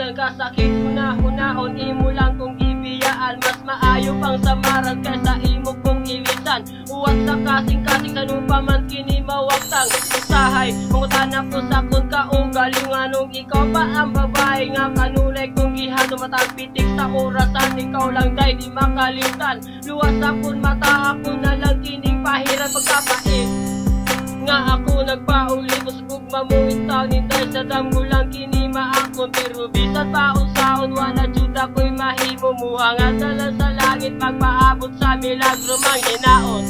nagkasakit Una-unahon imo lang kung gibiyaan Mas maayo pang samaran kaysa imo kung ilisan Uwat sa kasing-kasing sa pa man kini mawagtang. Usahay, mangutana ko sa kun kaugaling Anong ikaw pa ang babae nga kanunay kung gihado matang pitik sa orasan. Ikaw lang day di makalimutan Luwas akong mata ako na lang kining pahiran. Pagkapait nga ako nagpauli ko sa mo intawnin dahil sa damgo lang kinima ako pero bisan pa usaon wala jud ako'y mahimo muhangan na lang sa langit magpaabot sa milagro mang hinaon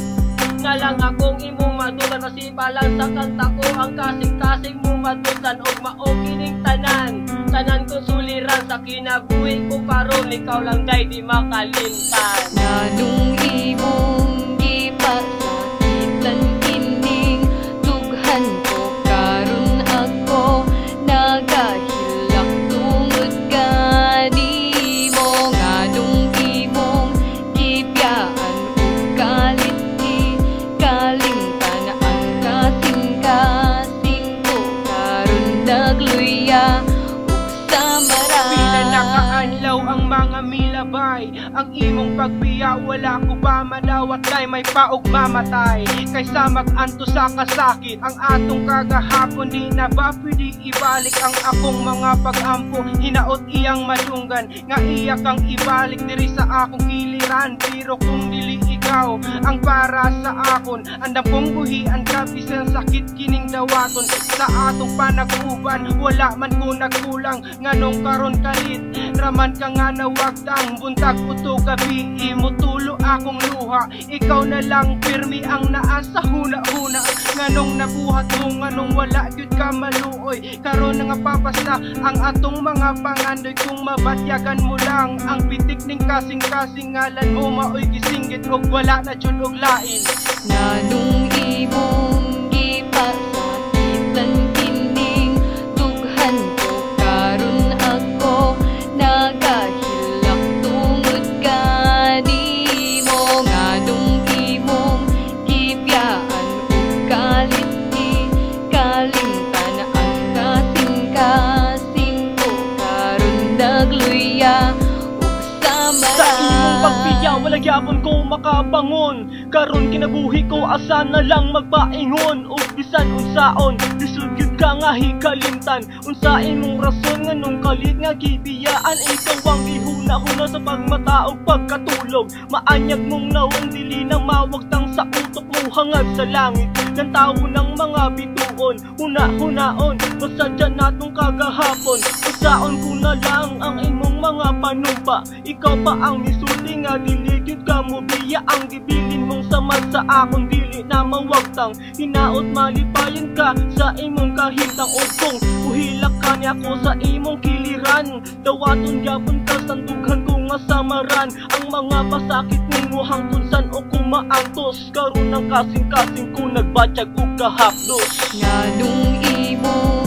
nga lang akong imong matutan masipa lang sa kanta ko ang kasing-kasing mo matutan og maokining tanan. Tanan ko suliran sa kinabuhi ko karon ikaw lang day di makalimtan. Nanong karon nagluya ug samara Pila nakaanlaw ang mga milabay. Ang imong pagbiya wala ko ba madawat? Kay may paog mamatay. Kaysa mag-anto sa kasakit. Ang atong kagahapon di na ba pwede ibalik Ang akong mga pag-ampo? Hinaot iyang masunggan Nga iya kang ibalik diri sa akong giliran. Pero kung dili ikaw ang para sa akon. Andam kong buhian ka bisan sakit kining dawaton. Sa atong panag-uban wala man ko nagkulang. Nganong karon kalit Raman ka nga nawagtang Buntag uto gabi. Imo tulo akong luha Ikaw na lang pirmi ang naa sa huna-huna. Nganong nabuhat mo Nganong wala gyud ka maluoy. Karon nga papasta Ang atong mga pangandoy Kung mabatyagan mo lang Ang pitik ning kasing-kasing Ngalan mo maoy gisinggit Og wala na jud og lain. Nanong imong gipasakitan kining tughan ko karon ako nagahilak tungod gani mo nganong imong gibiyaan ug kalit ni kalimtan ang kasing-kasing ko karon nagluya ug samara Pagbiya, wala gyapon ko makabangon. Karon kinabuhi ko asa na lang magpaingon. O bisan unsaon, lisod gyud ka nga hikalimtan. Unsa imong rason nga nung kalit nga gibiyaan? Ikaw ang gihuna-huna sa pagmata o pagkatulog. Maanyag mong nawang dili nang mawagtang sa utok mo hangad sa langit. Ng tao ng mga bituon, huna-hunaon. Masadya natong kagahapon. Usaon ko na lang ang imong mga panumpa Ikaw pa ang misulti nga diligid ka mo Biya ang gibilin mong samad sa akong dili na mawagtang. Hinaot malipayan ka sa imong kahintang ugkong Uhilak ka niya ko sa imong kiliran. Dawaton yapon ka sandugan ko nga samaran. Ang mga pasakit nimo hangtod san o kumaantos Karon ng kasing-kasing ko nagbatyag og kahapdos. Nganong imong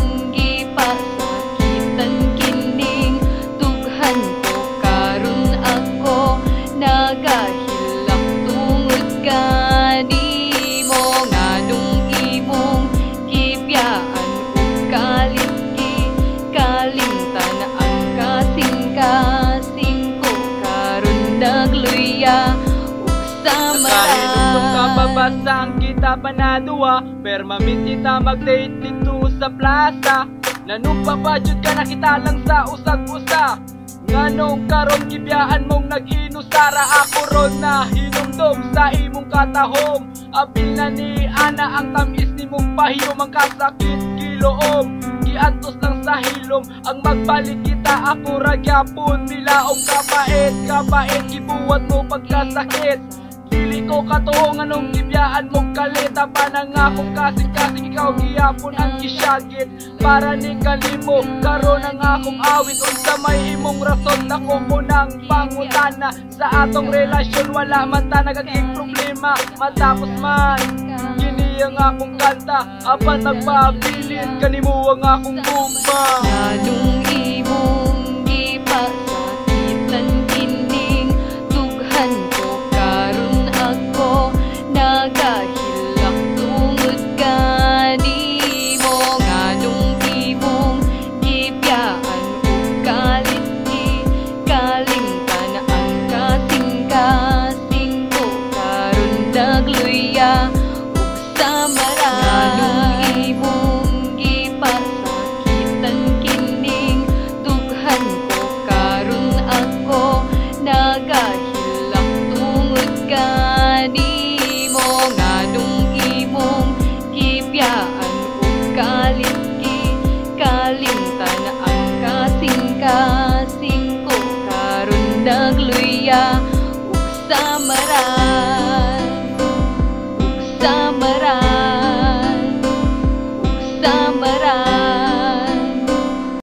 Kahit nung samara kababasang kita panaduwa Permamit kita mag-date dito sa plaza. Nanugpapajud ka na kita lang sa usag-usa. Nganong karon gibiyaan mong nag-inusara. Ako ron na hinumdum sa imong katahom. Abil na ni Ana ang tamis ni mong pahiyom. Ang kasakit kiloom Giantos lang sa hilom Ang magbalik kita ako ragyapon. Nilaong kapait, kapait Ibuwat mo pagkasakit ko katuong anong gibiyaan mong kalita Panangakong kasing-kasing ikaw giyapon ang gisyagit Para ni kalimo karon ang akong awit. Unsa may imong rason ako mo nang pangutana. Sa atong relasyon wala man ta nagaging problema. Matapos man Kini ang akong kanta. Apan nagpabilin Kanimo ang akong gugma. Nganong uksama ra